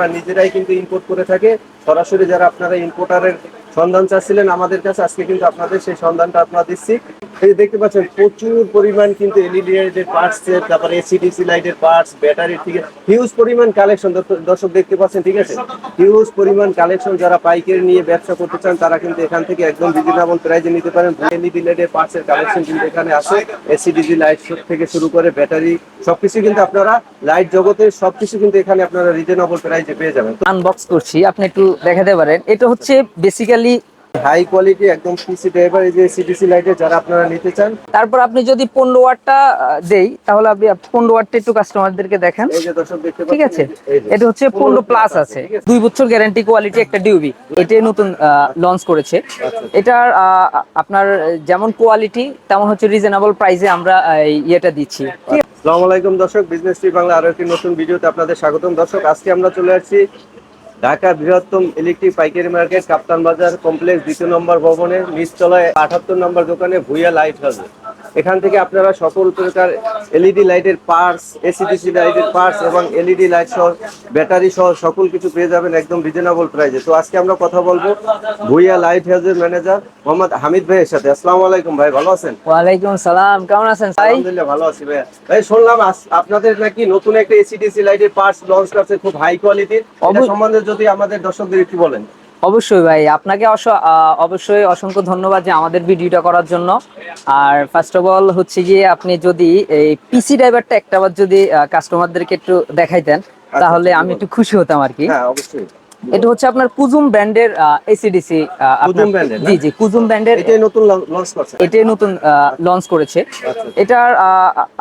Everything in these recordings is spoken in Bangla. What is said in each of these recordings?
আমরা নিজেরাই কিন্তু ইম্পোর্ট করে থাকে। সরাসরি যারা আপনারা ইম্পোর্টারের সন্ধান চাচ্ছিলেন আমাদের কাছে, আজকে কিন্তু আপনাদের সেই সন্ধানটা আপনারা দিচ্ছি। এই দেখতে পাচ্ছেন, প্রচুর পরিমাণ কিন্তু এলইডি লাইটের পার্টস তারপরে এসিডিসি লাইটের পার্টস ব্যাটারি থেকে হিউজ পরিমাণ কালেকশন দর্শক দেখতে পাচ্ছেন, ঠিক আছে? হিউজ পরিমাণ কালেকশন যারা পাইকারি নিয়ে ব্যবসা করতে চান, তারা কিন্তু এখান থেকে একদম রিজনেবল প্রাইসে নিতে পারেন। এলইডি লাইটের পার্টসের কালেকশন কিন্তু এখানে আছে। এসিডিসি লাইট থেকে শুরু করে ব্যাটারি সবকিছু কিন্তু আপনারা লাইট জগতের সবকিছু কিন্তু এখানে আপনারা রিজনেবল প্রাইসে পেয়ে যাবেন। আনবক্স করছি, আপনি একটু দেখাতে পারেন। এটা হচ্ছে বেসিক্যালি হাই কোয়ালিটি একদম পিসি ড্রাইভার এই যে সিডিসি লাইটের যারা আপনারা নিতে চান। তারপর আপনি যদি পনেরো ওয়াটটা দেই তাহলে আপনি পনেরো ওয়াটটা একটু কাস্টমারদেরকে দেখেন। এই যে দর্শক দেখতে ঠিক আছে? পাচ্ছেন, এই যে- এটা হচ্ছে পনেরো প্লাস আছে দুই বছর গ্যারান্টি কোয়ালিটি একটা ডিউবি এটাই নতুন লঞ্চ করেছে। আচ্ছা। এটার আপনার যেমন কোয়ালিটি তেমন হচ্ছে রিজনেবল প্রাইসে আমরা ইয়েটা দিচ্ছি। ঠিক আছে? আসসালামু আলাইকুম দর্শক বিজনেস টি বাংলা আরও একটি নতুন ভিডিওতে আপনাদের স্বাগতম। দর্শক আজকে আমরা চলে আসছি ঢাকা বৃহত্তম ইলেকট্রিক পাইকারি মার্কেট কাপ্তান বাজার কমপ্লেক্স দ্বিতীয় নম্বর ভবনের নিচতলায় আটাত্তর নম্বর দোকানে ভুইয়া লাইট হাউসে। এখান থেকে আপনারা সকল প্রকার এলইডি লাইটের পার্টস এসিডিসি লাইটের পার্টস এবং এলইডি লাইট সহ ব্যাটারি সহ সকল কিছু পেয়ে যাবেন একদম রিজনেবল প্রাইসে তো আজকে আমরা কথা বলব ভুইয়া লাইট হাউসের ম্যানেজার মোহাম্মদ হামিদ ভাইয়ের সাথে। আসসালামু আলাইকুম ভাই ভালো আছেন? ওয়ালাইকুম সালাম কেমন আছেন ভাই? আলহামদুলিল্লাহ ভালো আছি ভাইয়া। ভাই শুনলাম আপনাদের নাকি নতুন একটা এসিডিসি লাইটের পার্টস লঞ্চ করছে খুব হাই কোয়ালিটির এটা সম্বন্ধে যদি আমাদের দর্শকদের একটু বলেন। অবশ্যই ভাই আপনাকে অবশ্যই অসংখ্য ধন্যবাদ যে আমাদের ভিডিওটা করার জন্য। আর ফার্স্ট অফ অল হচ্ছে গিয়ে আপনি যদি এই পিসি ড্রাইভারটা একটাবার যদি কাস্টমারদেরকে একটু দেখাইতেন তাহলে আচ্ছা, আমি একটু খুশি হতাম আর কি। হ্যাঁ অবশ্যই। এটা হচ্ছে আপনার কুজুম ব্র্যান্ডের এসিডিসি কুজুম জি জি কুজুম ব্র্যান্ডের এটাই নতুন লঞ্চ করছে। এটাই নতুন লঞ্চ করেছে। আচ্ছা। এটার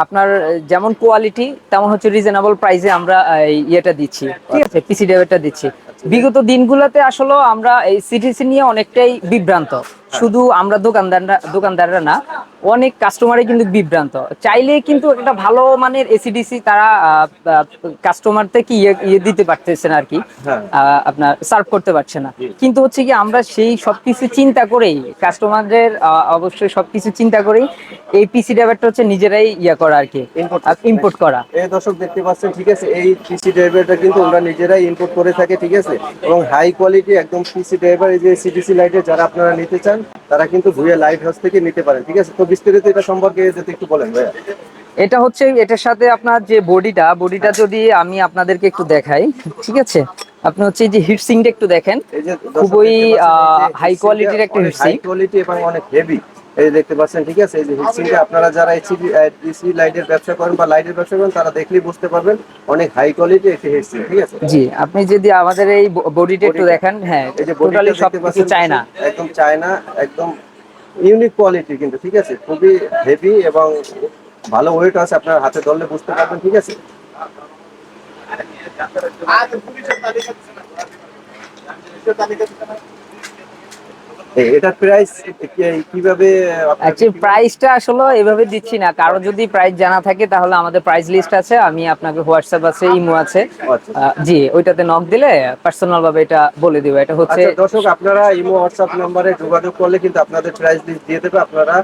আপনার যেমন কোয়ালিটি তেমন হচ্ছে রিজনেবল প্রাইসে আমরা ইয়েটা দিচ্ছি। ঠিক আছে পিসি ড্রাইভারটা দিচ্ছি। বিগত দিনগুলোতে আসলে আমরা এই সিটিসি নিয়ে অনেকটাই বিভ্রান্ত। শুধু আমরা দোকানদাররা দোকানদাররা না অনেক কাস্টমারই কিন্তু বিভ্রান্ত। চাইলে কিন্তু একটা ভালো মানের এসিডিসি তারা কাস্টমার থেকে ইয়ে ইয়ে দিতে পারতেছে না আর কি হ্যাঁ। আপনার সার্ভ করতে পারছে না। কিন্তু হচ্ছে কি আমরা সেই সবকিছু চিন্তা করেই কাস্টমারদের অবশ্যই সবকিছু চিন্তা করেই এই পিসি ড্রাইভারটা হচ্ছে নিজেরাই ইয়া করা আর কি ইম্পোর্ট করা। এই দর্শক দেখতে পাচ্ছেন ঠিক আছে এই পিসি ড্রাইভারটা কিন্তু আমরা নিজেরাই ইম্পোর্ট করে থাকি ঠিক আছে এবং হাই কোয়ালিটি একদম পিসি ড্রাইভার এই যে সিডিসি লাইটের যারা আপনারা নিতে চান তারা কিন্তু ভুয়া লাইট হাউস থেকে নিতে পারেন ঠিক আছে? তো বিস্তারিত এটা সম্পর্কে যদি একটু বলেন ভাইয়া। এটা হচ্ছে এটার সাথে আপনার যে বডিটা বডিটা যদি আমি আপনাদেরকে একটু দেখাই ঠিক আছে? আপনি হচ্ছে এই যে হিট সিংটা একটু দেখেন। খুবই, হাই কোয়ালিটির একটা হিট সিং কোয়ালিটি এবং অনেক হেভি এই যে দেখতে পাচ্ছেন ঠিক আছে এই যে হিটসিংটা আপনারা যারা এসি লাইটের ব্যবসা করেন বা লাইটের ব্যবসা করেন তারা দেখলেই বুঝতে পারবেন অনেক হাই কোয়ালিটি একটি হিটসিং ঠিক আছে জি আপনি যদি আমাদের এই বডিটা একটু দেখেন হ্যাঁ এই যে টোটালি সব কিছু চায়না একদম চায়না একদম ইউনিক কোয়ালিটি কিন্তু ঠিক আছে খুবই হেভি এবং ভালো ওয়েট আছে আপনার হাতে ধরলে বুঝতে পারবেন ঠিক আছে এ- এটার প্রাইস কীভাবে অ্যাকচুয়ালি প্রাইসটা আসলে এভাবে দিচ্ছি না। কারও যদি প্রাইস জানা থাকে তাহলে আমাদের প্রাইস লিস্ট আছে। আমি আপনাকে হোয়াটসঅ্যাপ আছে ইমো আছে। আচ্ছা। জি ওইটাতে নক দিলে পার্সোনাল ভাবে এটা বলে দিব। এটা হচ্ছে আচ্ছা দর্শক আপনারা ইমো হোয়াটসঅ্যাপ নম্বরে যোগাযোগ করলে কিন্তু আপনাদের প্রাইস লিস্ট দিয়ে দেবে। আপনারা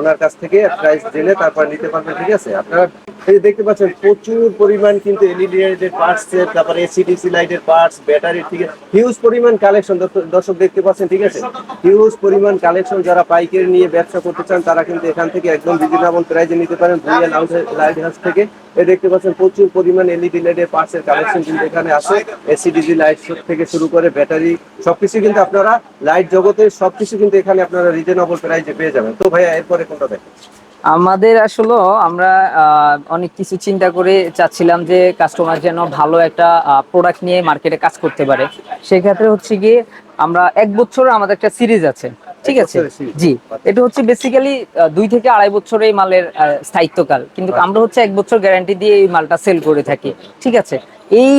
ওনার কাছ থেকে প্রাইস জেনে তারপর নিতে পারবেন ঠিক আছে? আপনারা এই দেখতে পাচ্ছেন প্রচুর পরিমাণ কিন্তু এলইডি লাইটের পার্টস তারপরে এসিডিসি লাইটের পার্টস ব্যাটারি ঠিক হিউজ পরিমাণ কালেকশন দর্শক দেখতে পাচ্ছেন ঠিক আছে? হিউজ পরিমাণ কালেকশন যারা পাইকারি নিয়ে ব্যবসা করতে চান, তারা কিন্তু এখান থেকে একদম রিজনেবল প্রাইসে নিতে পারেন ভুইয়া লাইট হাউস থেকে। এই দেখতে পাচ্ছেন, প্রচুর পরিমাণ এলইডি লাইটের পার্টস এর কালেকশন কিন্তু এখানে আছে। এসিডিজি লাইট থেকে শুরু করে ব্যাটারি সবকিছু কিন্তু আপনারা লাইট জগতের সবকিছু কিন্তু এখানে আপনারা রিজনেবল প্রাইসে পেয়ে যাবেন। তো ভাইয়া, এরপরে কোনটা দেখেন? আমাদের আসলে, আমরা অনেক কিছু চিন্তা করে চাচ্ছিলাম যে কাস্টমার যেন ভালো একটা প্রোডাক্ট নিয়ে মার্কেটে কাজ করতে পারে। সেক্ষেত্রে হচ্ছে গিয়ে আমরা এক বছর আমাদের একটা সিরিজ আছে ঠিক আছে? জি এটা হচ্ছে বেসিক্যালি দুই থেকে আড়াই বছর এই মালের স্থায়িত্বকাল। কিন্তু আমরা হচ্ছে এক বছর গ্যারান্টি দিয়ে এই মালটা সেল করে থাকি ঠিক আছে? এই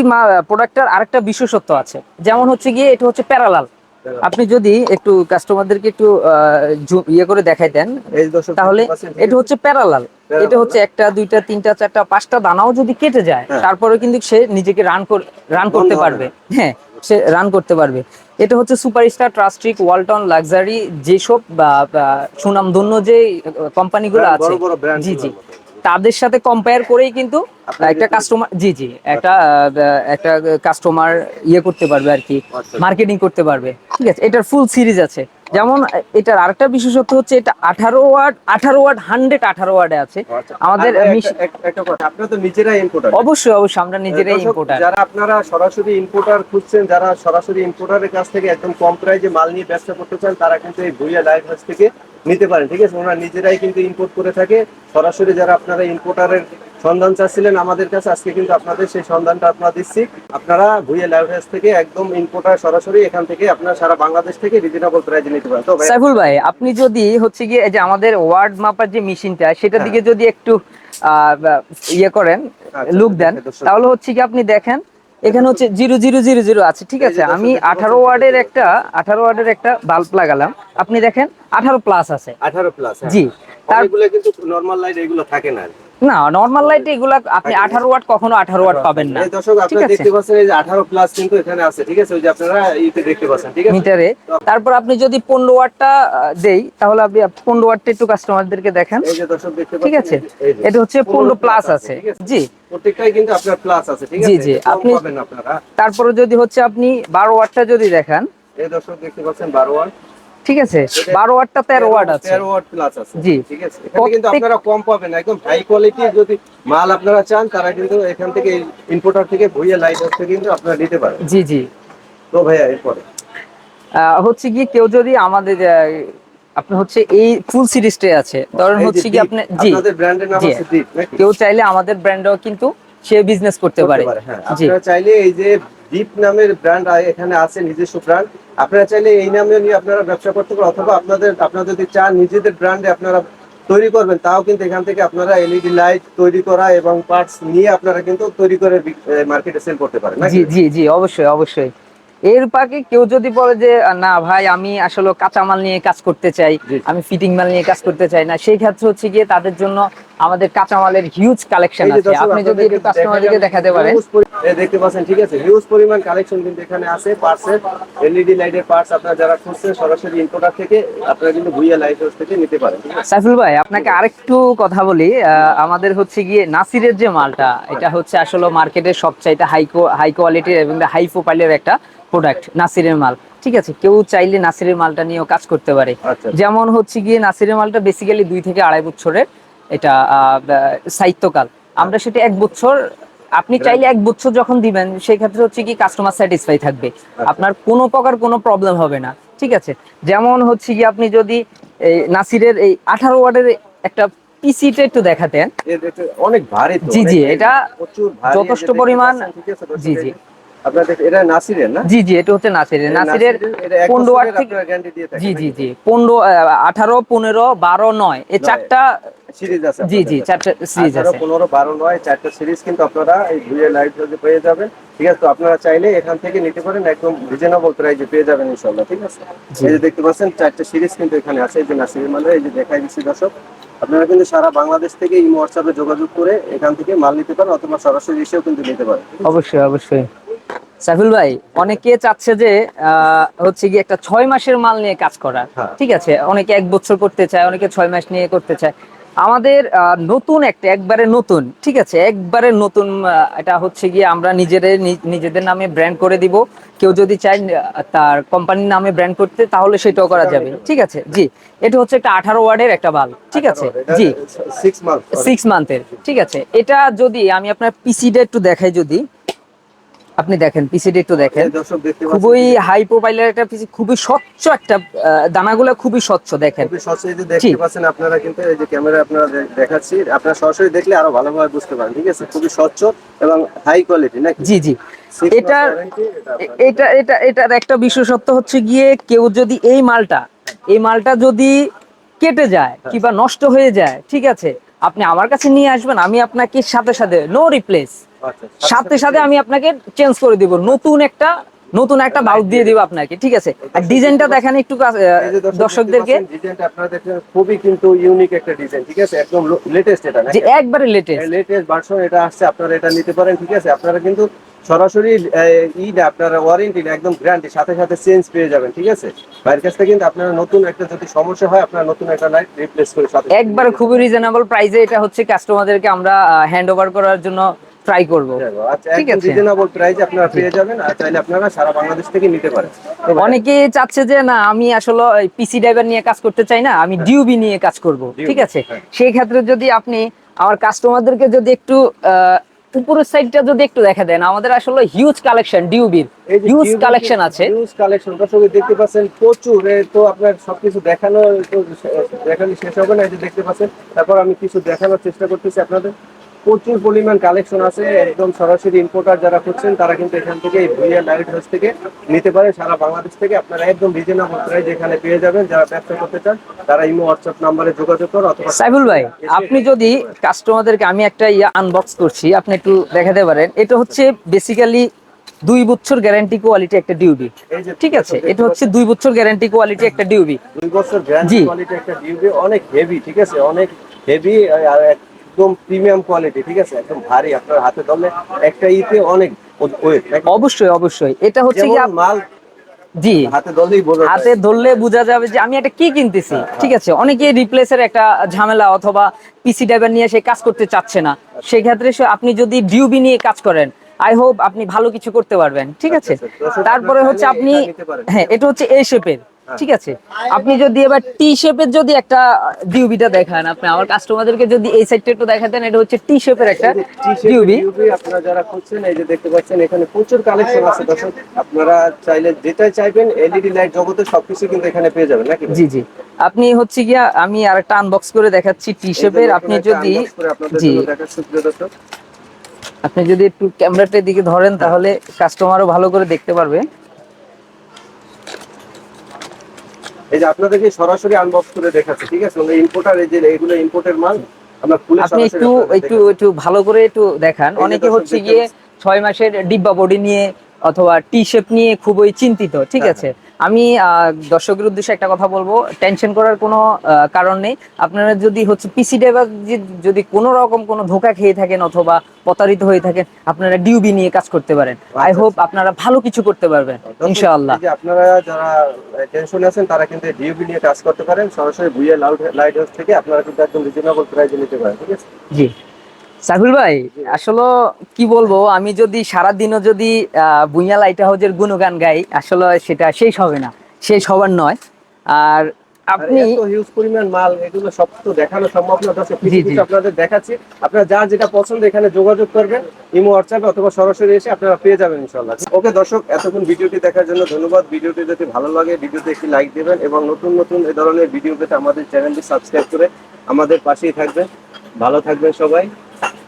প্রোডাক্টটার আরেকটা বিশেষত্ব আছে যেমন হচ্ছে গিয়ে এটা হচ্ছে প্যারালাল আপনি যদি একটু কাস্টমারদেরকে একটু ইয়ে করে দেখাই দেন তাহলে এটা হচ্ছে প্যারালাল এটা হচ্ছে একটা দুইটা তিনটা চারটা পাঁচটা দানাও যদি কেটে যায় হ্যাঁ। তারপরে কিন্তু সে নিজেকে রান রান করতে পারবে। হ্যাঁ সে রান করতে পারবে। এটা হচ্ছে সুপারস্টার ট্রাস্ট্রিক ওয়ালটন লাক্সারি যেসব সুনামধন্য যে কোম্পানিগুলো আছে। জি জি। তাদের সাথে কম্পেয়ার করেই কিন্তু একটা কাস্টমার জি জি একটা একটা কাস্টমার ইয়ে করতে পারবে আর কি। আচ্ছা। মার্কেটিং করতে পারবে। ঠিক আছে এটার ফুল সিরিজ আছে। যেমন এটার আরেকটা বিশেষত্ব হচ্ছে এটা আঠারো ওয়াট আঠারো ওয়াট হান্ড্রেড আঠারো ওয়াটে আছে। আচ্ছা। আমাদের অবশ্যই অবশ্যই আমরা নিজেরাই ইম্পোর্টার যারা আপনারা সরাসরি ইম্পোর্টার খুঁজছেন যারা সরাসরি ইম্পোর্টারের কাছ থেকে একদম কম প্রাইজে মাল নিয়ে ব্যবসা করতে চান তারা কিন্তু এই ভুইয়া লাইভ হাউস থেকে নিতে পারেন ঠিক আছে? ওনারা নিজেরাই কিন্তু ইম্পোর্ট করে থাকে। সরাসরি যারা আপনারা ইম্পোর্টারের সন্ধান চাচ্ছিলেন আমাদের কাছে। আজকে কিন্তু আপনাদের সেই সন্ধানটা আপনারা দিচ্ছি। আপনারা ভুইয়া লাইভ হাউস থেকে একদম ইম্পোর্টার সরাসরি এখান থেকে আপনারা সারা বাংলাদেশ থেকে রিজনেবল প্রাইজে নিতে পারেন। তো সাইফুল ভাই আপনি যদি হচ্ছে গিয়ে এই যে আমাদের ওয়ার্ড মাপার যে মেশিনটা সেটার হ্যাঁ। দিকে যদি একটু ইয়ে করেন আচ্ছা, লুক দেন তাহলে হচ্ছে কি আপনি দেখেন এখানে হচ্ছে জিরো জিরো জিরো জিরো আছে ঠিক আছে? আমি আঠারো ওয়ার্ডের একটা আঠারো ওয়ার্ডের একটা বাল্ব লাগালাম। আপনি দেখেন আঠারো প্লাস আছে। আঠারো প্লাস জি। তার এগুলো কিন্তু নর্মাল লাইট এগুলো থাকে না। না নর্মাল লাইটে এগুলা আপনি আঠারো ওয়াট কখনো আঠারো ওয়াট পাবেন না। এই দর্শক আপনারা দেখতে পাচ্ছেন এই যে 18 প্লাস কিন্তু এখানে আছে ঠিক আছে? ওই যে আপনারা ইতে দেখতে পাচ্ছেন ঠিক আছে? মিটারে। তারপর আপনি যদি পনেরো ওয়াটটা দেই তাহলে আপনি পনেরো ওয়াটটা একটু কাস্টমারদেরকে দেখেন। এই যে দর্শক দেখতে পাচ্ছেন ঠিক আছে এটা হচ্ছে পনেরো প্লাস আছে জি। প্রত্যেকটাই কিন্তু আপনার প্লাস আছে ঠিক আছে? জি, কম আপনি- পাবেন আপনারা। তারপরে যদি হচ্ছে আপনি বারো ওয়াটটা যদি দেখেন। এই দর্শক দেখতে পাচ্ছেন 12 ওয়াট ঠিক আছে? ওয়াটটা ওয়াট আছে। 13 ওয়াট প্লাস আছে। জি। ঠিক আছে? কিন্তু আপনারা কম পাবেন একদম হাই কোয়ালিটি যদি মাল আপনারা চান তারা কিন্তু এখান থেকে ইম্পোর্টার থেকে ভুইয়া লাইট হচ্ছে কিন্তু আপনারা নিতে পারেন জি জি। তো ভাইয়া এরপরে। হচ্ছে কি কেউ যদি আমাদের আপনি হচ্ছে এই ফুল সিরিজটাই আছে ধরেন হচ্ছে কি আপনি জি। আপনাদের ব্র্যান্ডের নাম দীপ কেউ চাইলে আমাদের ব্র্যান্ডও কিন্তু সে বিজনেস করতে পারে। হ্যাঁ। আপনারা চাইলে এই যে দীপ নামের ব্র্যান্ড এখানে আছে নিজস্ব ব্র্যান্ড আপনারা চাইলে এই নামে নিয়ে আপনারা ব্যবসা করতে পারেন অথবা আপনাদের আপনারা যদি চান নিজেদের ব্র্যান্ডে আপনারা তৈরি করবেন তাও কিন্তু এখান থেকে আপনারা এলইডি লাইট তৈরি করা এবং পার্টস নিয়ে আপনারা কিন্তু তৈরি করে মার্কেটে সেল করতে পারেন জি জি জি অবশ্যই অবশ্যই। এর পাকে কেউ যদি বলে যে না ভাই আমি আসলে কাঁচামাল নিয়ে কাজ করতে চাই আমি ফিটিং মাল নিয়ে কাজ করতে চাই না সেই ক্ষেত্রে হচ্ছে গিয়ে তাদের জন্য আমাদের কাঁচামালের হিউজ কালেকশন আছে। আপনি যদি একটু কাস্টমারদেরকে দেখাতে পারেন এই দেখতে পাচ্ছেন ঠিক আছে? হিউজ পরিমাণ কালেকশন কিন্তু এখানে আছে পার্টসের এলইডি লাইটের পার্টস আপনারা যারা খুঁজছেন সরাসরি ইম্পোর্টার থেকে আপনারা কিন্তু ভুইয়া লাইট হাউস থেকে নিতে পারেন সাইফুল ভাই আপনাকে আরেকটু কথা বলি। আমাদের হচ্ছে গিয়ে নাসিরের যে মালটা এটা হচ্ছে আসলে মার্কেটের সবচাইতে হাই হাই কোয়ালিটির এবং হাই প্রোফাইলের একটা প্রোডাক্ট নাসিরের মাল। ঠিক আছে? কেউ চাইলে নাসিরের মালটা নিয়েও কাজ করতে পারে। আচ্ছা। যেমন হচ্ছে গিয়ে নাসিরের মালটা বেসিক্যালি দুই থেকে আড়াই বছরের। এটা সাহিত্যকাল। আমরা সেটা এক বছর আপনি চাইলে এক বছর যখন দিবেন সেই ক্ষেত্রে হচ্ছে কি কাস্টমার স্যাটিসফাই থাকবে। আপনার কোনো প্রকার কোনো প্রবলেম হবে না ঠিক আছে? যেমন হচ্ছে কি আপনি যদি নাসিরের এই আঠারো ওয়ার্ডের একটা পিসিটা একটু দেখাতেন। অনেক ভারী জি, জি, এটা যথেষ্ট পরিমাণ- জি, জি। এটা নাসিরের না? জি জি এটা হচ্ছে নাসিরের। নাসিরের ওয়াট থেকে জি জি জি এই চারটা সিরিজ আছে জি জি চারটা সিরিজ আছে। পনেরো বারো নয় চারটা সিরিজ কিন্তু আপনারা এই লাইট পেয়ে যাবেন ঠিক আছে? তো আপনারা চাইলে এখান থেকে নিতে পারেন একদম রিজনেবল প্রাইসে পেয়ে যাবেন ইনশাল্লাহ ঠিক আছে? এই যে দেখতে পাচ্ছেন চারটা সিরিজ কিন্তু এখানে আছে এই যে নাসির মালে এই যে দেখাই দিচ্ছি দর্শক। আপনারা কিন্তু সারা বাংলাদেশ থেকে এই হোয়াটসঅ্যাপে যোগাযোগ করে এখান থেকে মাল নিতে পারেন অথবা সরাসরি এসেও কিন্তু নিতে পারেন অবশ্যই অবশ্যই। সাইফুল ভাই অনেকে চাচ্ছে যে হচ্ছে কি একটা ছয় মাসের মাল নিয়ে কাজ করা হ্যাঁ। ঠিক আছে? অনেকে এক বছর করতে চায় অনেকে ছয় মাস নিয়ে করতে চায়। আমাদের নতুন একটা একবারে নতুন ঠিক আছে? একবারে নতুন এটা হচ্ছে গিয়ে আমরা নিজেদের নিজেদের নামে ব্র্যান্ড করে দিব। কেউ যদি চায় তার কোম্পানির নামে ব্র্যান্ড করতে তাহলে সেটাও করা যাবে। ঠিক আছে? জি। এটা হচ্ছে একটা আঠারো ওয়ার্ডের একটা বাল ঠিক আছে? জি। সিক্স মান্থ সিক্স মান্থের ঠিক আছে? এটা যদি আমি আপনার পিসিটা একটু দেখাই যদি। আপনি দেখেন পিসিটা একটু দেখেন। খুবই হাই প্রোফাইলের একটা পিসি খুবই স্বচ্ছ একটা দানাগুলো খুবই স্বচ্ছ দেখেন। দেখতে পাচ্ছেন আপনারা কিন্তু এই যে ক্যামেরা আপনারা দেখাচ্ছি আপনারা সরাসরি দেখলে আরও ভালোভাবে বুঝতে পারেন ঠিক আছে? খুবই স্বচ্ছ এবং হাই কোয়ালিটি নাকি? জি জি। এটা এটা এটা এটার একটা বিশেষত্ব হচ্ছে গিয়ে কেউ যদি এই মালটা এই মালটা যদি কেটে যায় কিংবা নষ্ট হয়ে যায় ঠিক আছে? আপনি আমার কাছে নিয়ে আসবেন আমি আপনাকে সাথে সাথে নো রিপ্লেস সাথে সাথে আমি আপনাকে চেঞ্জ করে দিব। নতুন একটা নতুন একটা বাল্ব দিয়ে দিব আপনাকে ঠিক আছে? আর ডিজাইনটা দেখেন একটু দর্শকদেরকে। ডিজাইনটা আপনারা দেখছেন খুবই কিন্তু ইউনিক একটা ডিজাইন ঠিক আছে? একদম লেটেস্ট এটা যে একবারে লেটেস্ট লেটেস্ট ভার্সন এটা আসছে আপনারা এটা নিতে পারেন ঠিক আছে? আপনারা কিন্তু সরাসরি ই না আপনারা ওয়ারেন্টি না একদম গ্যারান্টি সাথে সাথে চেঞ্জ পেয়ে যাবেন ঠিক আছে? বাইরের কাছ থেকে কিন্তু আপনারা নতুন একটা যদি সমস্যা হয় আপনারা নতুন একটা লাইট রিপ্লেস করে সাথে একবারে খুবই রিজনেবল প্রাইসে এটা হচ্ছে কাস্টমারদেরকে আমরা হ্যান্ড ওভার করার জন্য ট্রাই করব। আচ্ছা ঠিক আছে। রিজনেবল প্রাইসে আপনারা পেয়ে যাবেন আর চাইলে আপনারা সারা বাংলাদেশ থেকে নিতে পারেন। অনেকে চাচ্ছে যে না আমি আসলে পিসি ড্রাইভার নিয়ে কাজ করতে চাই না আমি ডিউবি নিয়ে কাজ করব। ঠিক আছে? হ্যাঁ। সেই ক্ষেত্রে যদি আপনি আমার কাস্টমারদেরকে যদি একটু উপরের সাইডটা যদি একটু দেখা দেন আমাদের আসলে হিউজ কালেকশন ডিউবির হিউজ কালেকশন আছে। হিউজ কালেকশন দর্শক দেখতে পাচ্ছেন প্রচুর তো আপনার সবকিছু দেখানো তো দেখালে শেষ হবে না এই যে দেখতে পাচ্ছেন। তারপর আমি কিছু দেখানোর চেষ্টা করতেছি আপনাদের। প্রচুর পরিমাণ কালেকশন আছে। একদম সরাসরি ইম্পোর্টার যারা করছেন তারা কিন্তু এখান থেকে এই ভুইয়া লাইট হাউস থেকে নিতে পারেন। সারা বাংলাদেশ থেকে আপনারা একদম রিজনেবল প্রাইস এখানে পেয়ে যাবেন। যারা ব্যবসা করতে চান তারা ইমো হোয়াটসঅ্যাপ নাম্বারে যোগাযোগ করো অথবা সাইফুল ভাই আপনি যদি কাস্টমারদেরকে আমি একটা ইয়া আনবক্স করছি আপনি একটু দেখাতে পারেন। এটা হচ্ছে বেসিক্যালি দুই বছর গ্যারান্টি কোয়ালিটি একটা ডিউবি ঠিক আছে? এটা হচ্ছে দুই বছর গ্যারান্টি কোয়ালিটি একটা ডিউবি দুই বছর গ্যারান্টি কোয়ালিটি একটা ডিউবি অনেক হেভি ঠিক আছে? অনেক হেভি আর একদম প্রিমিয়াম কোয়ালিটি ঠিক আছে? একদম ভারী আপনার হাতে ধরলে একটা ইতে অনেক ওয়েট অবশ্যই অবশ্যই। এটা হচ্ছে কি মাল জি। হাতে ধরলেই বোঝা হাতে ধরলে বোঝা যাবে যে আমি একটা কি কিনতেছি ঠিক আছে? অনেকে রিপ্লেসের একটা ঝামেলা অথবা পিসি ড্রাইভার নিয়ে সে কাজ করতে চাচ্ছে না। সেই ক্ষেত্রে সে- আপনি যদি ডিউবি নিয়ে কাজ করেন আই হোপ আপনি ভালো কিছু করতে পারবেন ঠিক আছে? আচ্ছা, আচ্ছা। দর্শক, তারপরে হচ্ছে আপনি। হ্যাঁ এটা হচ্ছে এই শেপের ঠিক আছে? আপনি যদি এবার টি শেপের যদি একটা ডিউবিটা দেখান আপনি আমার কাস্টমারদেরকে যদি এই সাইডটা একটু দেখাতেন এটা হচ্ছে টি শেপের একটা ডিউবি আপনারা যারা খুঁজছেন এই যে দেখতে পাচ্ছেন এখানে প্রচুর কালেকশন আছে। দর্শক আপনারা চাইলে যেটাই চাইবেন এলইডি লাইট জগতে সবকিছু কিন্তু এখানে পেয়ে যাবেন নাকি জি জি। আপনি হচ্ছে গিয়া আমি আর একটা আনবক্স করে দেখাচ্ছি টি শেপের আপনি যদি জি। আপনি যদি একটু ক্যামেরাটার দিকে ধরেন তাহলে কাস্টমারও ভালো করে দেখতে পারবে। এই যে আপনাদেরকে সরাসরি আনবক্স করে দেখাচ্ছি ঠিক আছে? ইম্পোর্টার এই যে এগুলো ইম্পোর্টের মাল আমরা খুলে আপনি একটু একটু একটু ভালো করে একটু দেখান। অনেকে হচ্ছে গিয়ে ছয় মাসের ডিব্বা বডি নিয়ে অথবা টি শেপ নিয়ে খুবই চিন্তিত ঠিক হ্যাঁ, আছে? আমি দর্শকের উদ্দেশ্যে একটা কথা বলব। টেনশন করার কোনো কারণ নেই। আপনারা যদি হচ্ছে পিসি ড্রাইভার যদি কোনো রকম কোনো ধোকা খেয়ে থাকেন অথবা প্রতারিত হয়ে থাকেন আপনারা ডিউবি নিয়ে কাজ করতে পারেন। আই আচ্ছা, হোপ আপনারা ভালো কিছু করতে পারবেন ইনশাআল্লাহ যে আপনারা যারা টেনশনে আছেন তারা কিন্তু ডিউবি নিয়ে কাজ করতে পারেন। সরাসরি ভুইয়া লাইট হাউস থেকে আপনারা কিন্তু একদম রিজনেবল প্রাইসে নিতে পারেন ঠিক আছে? জি। সাইফুল ভাই আসলে কি বলব আমি যদি সারা দিনও যদি ভুঁইয়া লাইট হাউজের গুণগান গাই আসলে সেটা শেষ হবে না শেষ হবার নয়। আর আপনি হিউজ পরিমাণ মাল এগুলো সব তো দেখানো সম্ভব না দর্শক। আপনাদের দেখাচ্ছি। আপনারা যার যেটা পছন্দ এখানে যোগাযোগ করবেন ইমো হোয়াটসঅ্যাপে অথবা সরাসরি এসে আপনারা পেয়ে যাবেন ইনশাআল্লাহ। ওকে দর্শক এতক্ষণ ভিডিওটি দেখার জন্য ধন্যবাদ। ভিডিওটি যদি ভালো লাগে ভিডিওতে একটি লাইক দিবেন এবং নতুন নতুন এই ধরনের ভিডিও পেতে আমাদের চ্যানেলটি সাবস্ক্রাইব করে আমাদের পাশেই থাকবেন। ভালো থাকবেন সবাই।